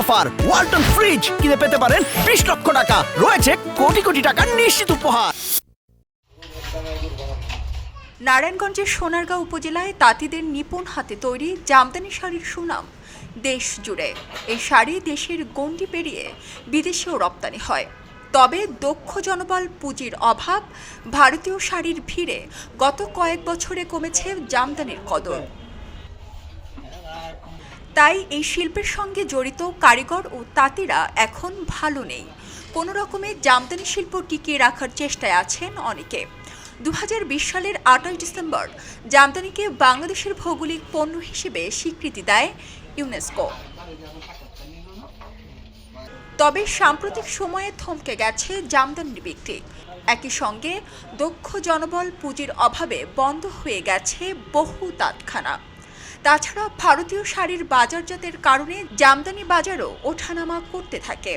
Offer. Walton fridge কিনে পেতে পারেন বিশ লক্ষ টাকা। রয়েছে কোটি কোটি টাকার নিশ্চিত উপহার। নারায়ণগঞ্জের সোনারগাঁও উপজেলায় তাঁতিদের নিপুণ হাতে তৈরি জামদানি শাড়ির সুনাম দেশ জুড়ে। এই শাড়ি দেশের গণ্ডি পেরিয়ে বিদেশেও রপ্তানি হয়। তবে দক্ষ জনবল পুঁজির অভাব, ভারতীয় শাড়ির ভিড়ে গত কয়েক বছরে কমেছে জামদানির কদর। তাই এই শিল্পের সঙ্গে জড়িত কারিগর ও তাঁতিরা এখন ভালো নেই। কোনো রকমে জামদানি শিল্প টিকিয়ে রাখার চেষ্টায় আছেন অনেকে। দু হাজার বিশ সালের আঠাশ ডিসেম্বর জামদানিকে বাংলাদেশের ভৌগোলিক পণ্য হিসেবে স্বীকৃতি দেয় ইউনেস্কো। তবে সাম্প্রতিক সময়ে থমকে গেছে জামদানির বিক্রি। একই সঙ্গে দক্ষ জনবল পুঁজির অভাবে বন্ধ হয়ে গেছে বহু তাঁতখানা। তাছাড়া ভারতীয় শাড়ির বাজারজাতের কারণে জামদানি বাজারও ওঠানামা করতে থাকে।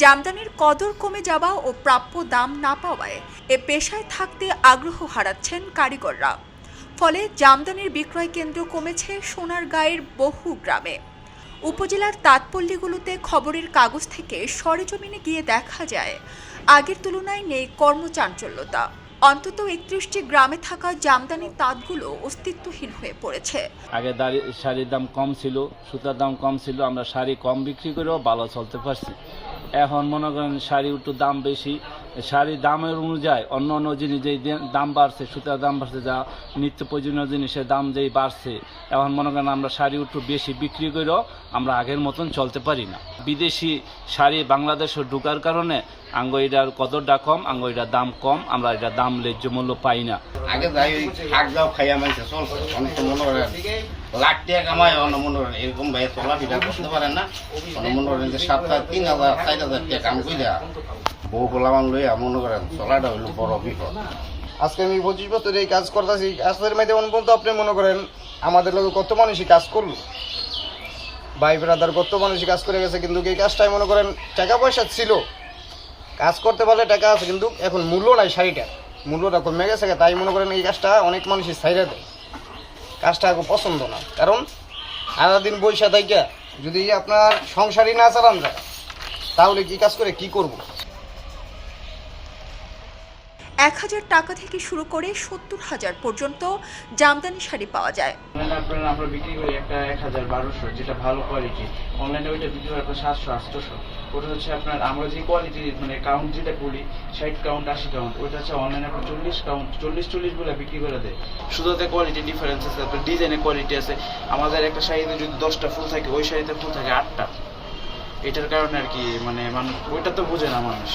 জামদানির কদর কমে যাওয়া ও প্রাপ্য দাম না পাওয়ায় এ পেশায় থাকতে আগ্রহ হারাচ্ছেন কারিগররা। ফলে জামদানির বিক্রয় কেন্দ্র কমেছে সোনার গায়ের বহু গ্রামে। উপজেলার তাঁতপল্লীগুলোতে খবরের কাগজ থেকে সরেজমিনে গিয়ে দেখা যায়, আগের তুলনায় নেই কর্মচাঞ্চল্যতা। অন্তত একত্রিশটি গ্রামে থাকা জামদানি তাঁতগুলো অস্তিত্বহীন হয়ে পড়েছে। আগে শাড়ির দাম কম ছিল, সুতার দাম কম ছিল, আমরা শাড়ি কম বিক্রি করেও ভালো চলতে পারছি। এখন মনে করেন শাড়ি একটু দাম বেশি শাড়ির দামের অনুযায়ী অন্য অন্য জিনিস যেই দাম বাড়ছে, সুতার দাম বাড়ছে, যা নিত্য প্রয়োজনীয় জিনিসের দাম যেই বাড়ছে, এখন মনে করেন আমরা শাড়ি একটু বেশি বিক্রি করেও আমরা আগের মতন চলতে পারি না। বিদেশি শাড়ি বাংলাদেশে ঢুকার কারণে আঙ্গ এটার কদরটা কম আঙ্গ এটার দাম কম, আমরা এটা দাম ন্যায্য মূল্য পাই না। আগে যাই, ওই শাক দাও খাইয়া মাইছে চলছে অনেক মনে করেন, লাখ টাকা কামায় অন্য মনে করেন, এরকম ভাই চলা চলাফেরা করতে পারেন না। অন্য মনে করেন যে সপ্তাহে তিন হাজার, চার হাজার টাকা কাম কইরা বউ পোলামান লইয়া মনে করেন চলাটা হইল বড় বিপদ। আজকে আমি পঁচিশ বছর এই কাজ করতেছি কাজের মাধ্যমে মনে পর্যন্ত আপনি মনে করেন আমাদের লোক কত মানুষই কাজ করল? ভাই ব্রাদার কত মানুষই কাজ করে গেছে, কিন্তু এই কাজটাই মনে করেন টাকা পয়সা ছিল। কাজ করতে পারলে টাকা আছে, কিন্তু এখন মূল্য নাই শাড়িটার। মূল্যটা কমে গেছে তাই মনে করেন এই কাজটা অনেক মানুষই ছাইরা দেয়। কাজটা এখন পছন্দ না। কারণ সারাদিন বৈশা থাইকা যদি আপনার সংসারই না চালান যায় তাহলে কি কাজ করে কি করব? এক হাজার টাকা থেকে শুরু করে সত্তর হাজার পর্যন্ত জামদানি শাড়ি পাওয়া যায়। আমরা বিক্রি করি একটা এক হাজার বারোশো যেটা ভালো কোয়ালিটি অনলাইনে ওইটা বিক্রি করি সাতশো আটশোশো ওটা হচ্ছে আপনার, আমরা যে কোয়ালিটি মানে কাউন্ট যেটা বলি, ষাট কাউন্ট আশি কাউন্ট ওইটা হচ্ছে অনলাইনে আপনার চল্লিশ কাউন্ট চল্লিশ চল্লিশ বলে বিক্রি করে দেয়। শুধুতে কোয়ালিটি ডিফারেন্স আছে, আপনার ডিজাইনের কোয়ালিটি আছে। আমাদের একটা শাড়িতে যদি দশটা ফুল থাকে, ওই শাড়িতে ফুল থাকে আটটা। এটার কারণে আর কি মানে মানুষ, ওইটা তো বোঝে না মানুষ।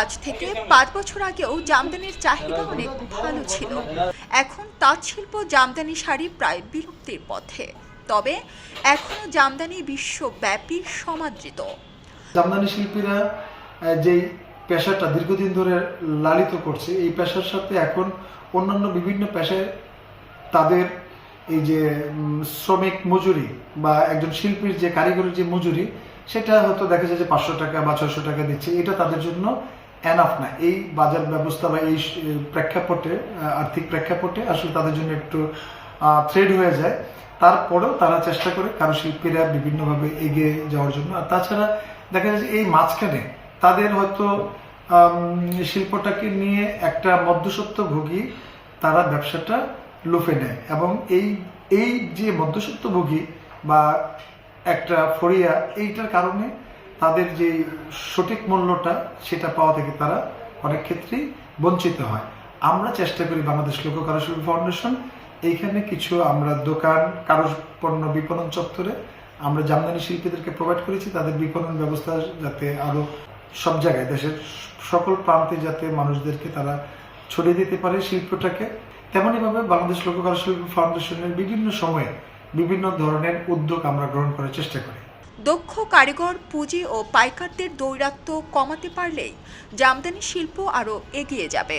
আজ থেকে পাঁচ বছর আগেও জামদানির চাহিদা অনেক ভালো ছিল। এখন তাঁত শিল্প জামদানি শাড়ি প্রায় বিলুপ্তির পথে। তবে এখনও জামদানি বিশ্বব্যাপী সমাদৃত। জামদানি শিল্পীরা যেই পেশাটা দীর্ঘদিন ধরে লালিত করছে, এই পেশার সাথে এখন অন্যান্য বিভিন্ন পেশায় তাদের এই যে শ্রমিক মজুরি বা একজন শিল্পীর যে কারিগরের যে মজুরি, সেটা হয়তো দেখা যায় যে পাঁচশো টাকা বা ছয়শো টাকা দিচ্ছে। এটা তাদের জন্য এনাফ না। এই বাজার ব্যবস্থা বা এই প্রেক্ষাপটে আর্থিক প্রেক্ষাপটে আসলে তাদের জন্য একটু থ্রেড হয়ে যায়। তারপরেও তারা চেষ্টা করে কারুশিল্পীরা বিভিন্নভাবে এগিয়ে যাওয়ার জন্য। আর তাছাড়া দেখা যায় যে এই মাঝখানে তাদের হয়তো শিল্পটাকে নিয়ে একটা মধ্যসত্ত্ব ভোগী তারা ব্যবসাটা লুফে নেয়। এবং এই এই যে মধ্যসত্ত্বভোগী বা একটা ফরিয়া এইটার কারণে তাদের যে সঠিক মূল্যটা সেটা পাওয়া থেকে তারা অনেক ক্ষেত্রেই বঞ্চিত হয়। আমরা চেষ্টা করি বাংলাদেশ লোক কারুশিল্প ফাউন্ডেশন এইখানে কিছু আমরা দোকান কারু পণ্য বিপণন চত্বরে আমরা জামদানি শিল্পীদেরকে প্রোভাইড করেছি। তাদের বিপণন ব্যবস্থা যাতে আরও সব জায়গায়, দেশের সকল প্রান্তে যাতে মানুষদেরকে তারা ছড়িয়ে দিতে পারে শিল্পটাকে। তেমনইভাবে বাংলাদেশ লোক কারুশিল্প ফাউন্ডেশনের বিভিন্ন সময়ে বিভিন্ন ধরনের উদ্যোগ আমরা গ্রহণ করার চেষ্টা করি। দক্ষ কারিগর, পুঁজি ও পাইকারদের দৌরাত্ম্য কমাতে পারলেই জামদানি শিল্প আরও এগিয়ে যাবে।